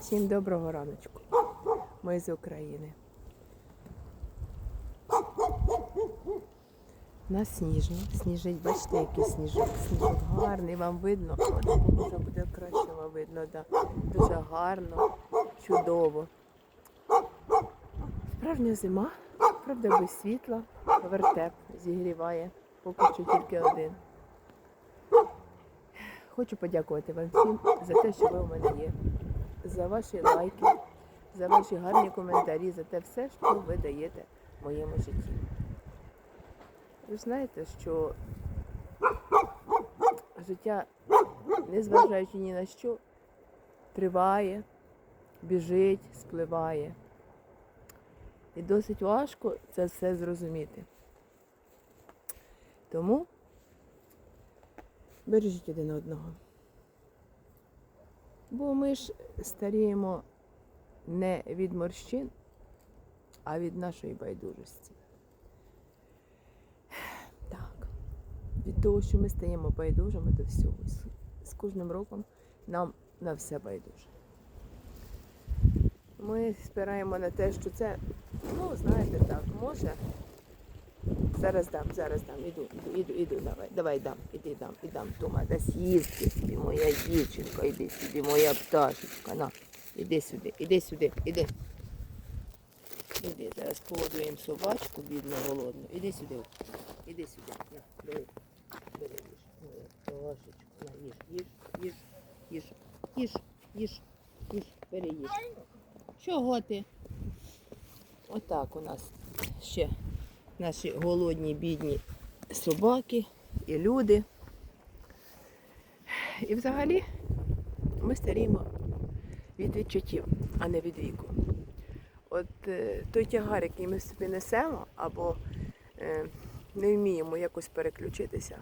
Всім доброго раночку. Ми з України. У нас сніжно. Сніжить, бачите, який сніжок. Сніжок гарний, вам видно. Вже буде краще вам видно, да. Дуже гарно, чудово. Справжня зима, правда, без світла, вертеп зігріває. Поки що тільки один. Хочу подякувати вам всім за те, що ви у мене є, за ваші лайки, за ваші гарні коментарі, за те все, що ви даєте моєму житті. Ви знаєте, що життя, незважаючи ні на що, триває, біжить, спливає. І досить важко це все зрозуміти. Тому бережіть один одного. Бо ми ж старіємо не від морщин, а від нашої байдужості. Так, від того, що ми стаємо байдужими до всього. З- кожним роком нам на все байдуже. Ми спираємо на те, що це, ну, знаєте, так, може. Зараз дам, зараз дам, іду, іду, іду, іду, давай, давай дам, іди дам, і дам. Тома, дасть їсти собі, моя дівчинка, іди сюди, моя пташечка, на, іди сюди, іди сюди, іди. Іди, зараз поводуємо собачку, бідну, голодну. Іди сюди, іди сюди, на, бери, бери, їж, моя пташечка, на, їж, їж, їж, їж, їж, їж, їж, бери, їж. Чого ти? Отак у нас ще наші голодні, бідні собаки і люди. І взагалі ми старіємо від відчуттів, а не від віку. От е, той тягар, який ми собі несемо, або е, не вміємо якось переключитися.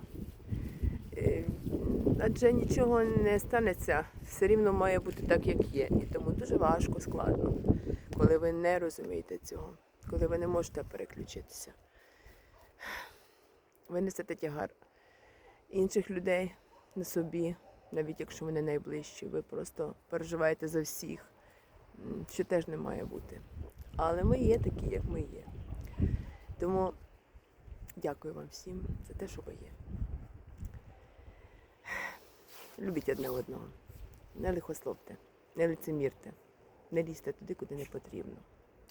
Е, адже нічого не станеться, все рівно має бути так, як є. І тому дуже важко, складно, коли ви не розумієте цього, коли ви не можете переключитися. Ви несете тягар інших людей на собі, навіть якщо вони найближчі, ви просто переживаєте за всіх, що теж не має бути. Але ми є такі, як ми є. Тому дякую вам всім за те, що ви є. Любіть одне одного. Не лихословте, не лицемірте, не лізьте туди, куди не потрібно.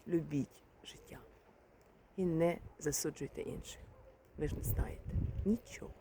Любіть життя і не засуджуйте інших. Ви ж не знаєте нічого.